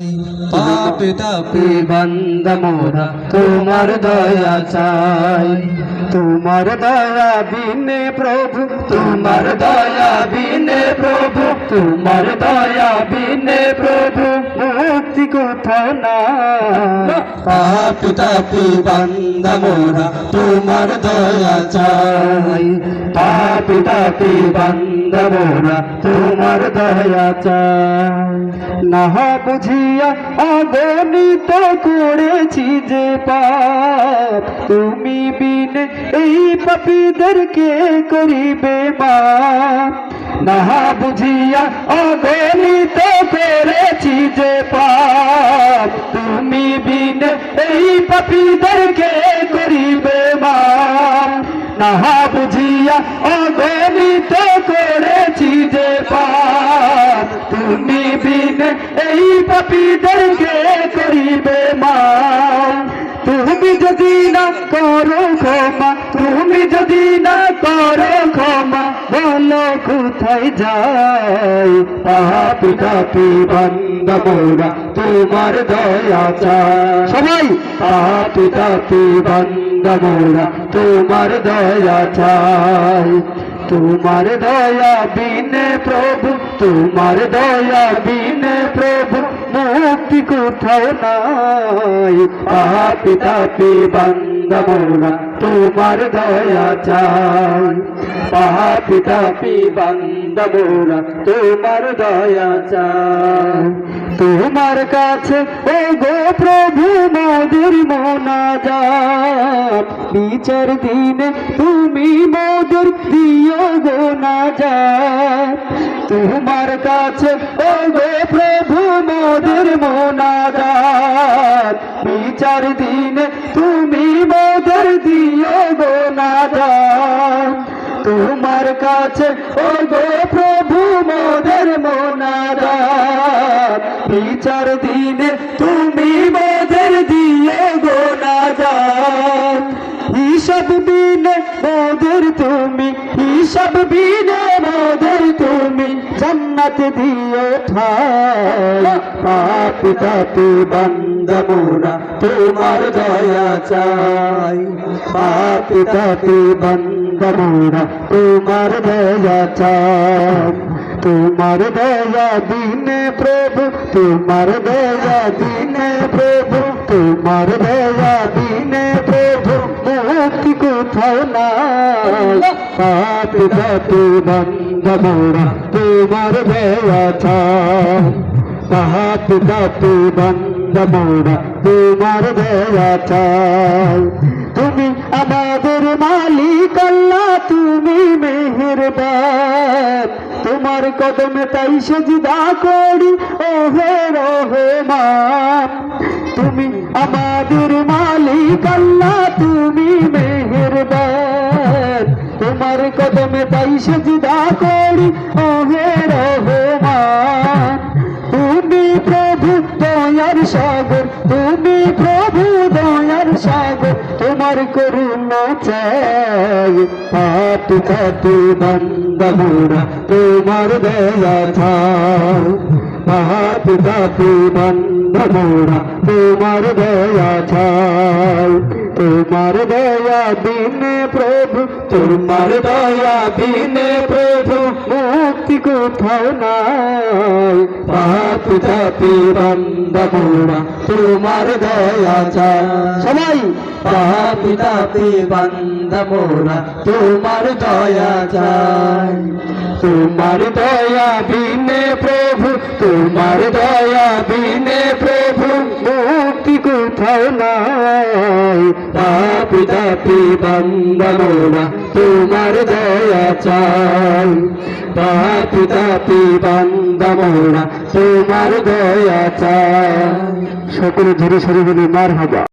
পাপে তাপে বন্দ মোরা, তোমার দয়া চাই। তোমার দয়া বিনে প্রভু, তোমার দয়া বিনে প্রভু, তোমার দয়া বিনে প্রভু। মুক্তি কোথাও না পাপে তাপে বান্দা মোরা তোমার দয়া চাই। পাপি তাপি বন্দ মোরা তোমার দয়া চাই। না বুঝিয়া অগণিত করেছি যে পাপ, তুমি বিন এই পাপীদেরকে করিবে মা না বুঝিয়া অগণিত তুমি বিন এই পাপীদেরকে করিবে মা না বুঝিয়া অগণিত করেছি যে পাপ। তুমি বিন এই পাপীদেরকে করিবে মা তুমি যদি না করো ক্ষমা, তুমি যদি না করো বলো কোথায় যাই? পাপি পাপি বন্ধ মোরা তোমার দয়া চায় সবাই! পাপি পাপি বন্ধ মোরা তোমার দয়া চায় তোমার দয়া বিনে প্রভু তোমার দয়া বিনে প্রভু মুক্তি কোথাও নাই। পাপি তাপি বন্ধ মোরা তোমার দয়া চাই। পাপি তাপি বন্ধ মোরা তোমার দয়া চাই। তোমার কাছে, ও গো প্রভু মোদের মোনা যা বিচার দিনে তুমি মোদের দিও গো না যা তোমার কাছে, ও গো প্রভু মোদের মোনা যা বিচার দিনে তুমি মোদের দিও গো নাদা তোমার কাছে ও গো প্রভু মোদের মোনাজাত বিচার জান্নাত দিও ঠাই পাপি তাপি বন্দ মোরা তোমার দয়া চাই পাপি তাপি বন্দ মোরা তোমার দয়া চাই তোমার দয়া দিনে প্রভু তোমার দয়া দিনে প্রভু তোমার দয়া দিনে প্রভু মুক্তি কোথাও নাই পাপি পাপি মোরা তোমার দয়া চাই পাপি পাপি মোরা তোমার দয়া তুমি আমাদের মালিক আল্লাহ, তুমি মেহেরবান। তোমার কদমে তাই সেজদা করি ও হে রহমান। তুমি আমাদের মালিক আল্লাহ, তুমি তোমার কদমে তাই সেজদা করি ও রহমান। তুমি প্রভু দয়ার সাগর, তুমি প্রভু দয়ার সাগর, তোমার করুণা চাই। পাপি পাপি বন্ধ মোরা তোমার দয়া চাই। পাপি পাপি বন্ধ মোরা তোমার দয়া চাই। তোমার দয়া বিনে প্রভু, তোমার দয়া বিনে প্রভু, মুক্তি কোথাও নাই। পাপি বন্ধ মোরা তোমার দয়া চাই। সবাই, পাপি বন্ধ মোরা তোমার দয়া চাই। তোমার দয়া বিনে প্রভু, তোমার দয়া বিনে প্রভু কোথাও নাই। পাপি দাপি মোরা তোমার দয়া চাই। পাপি দাপি মোরা তোমার দয়া চাই। সকলে ধরে সরে বলে মার হবা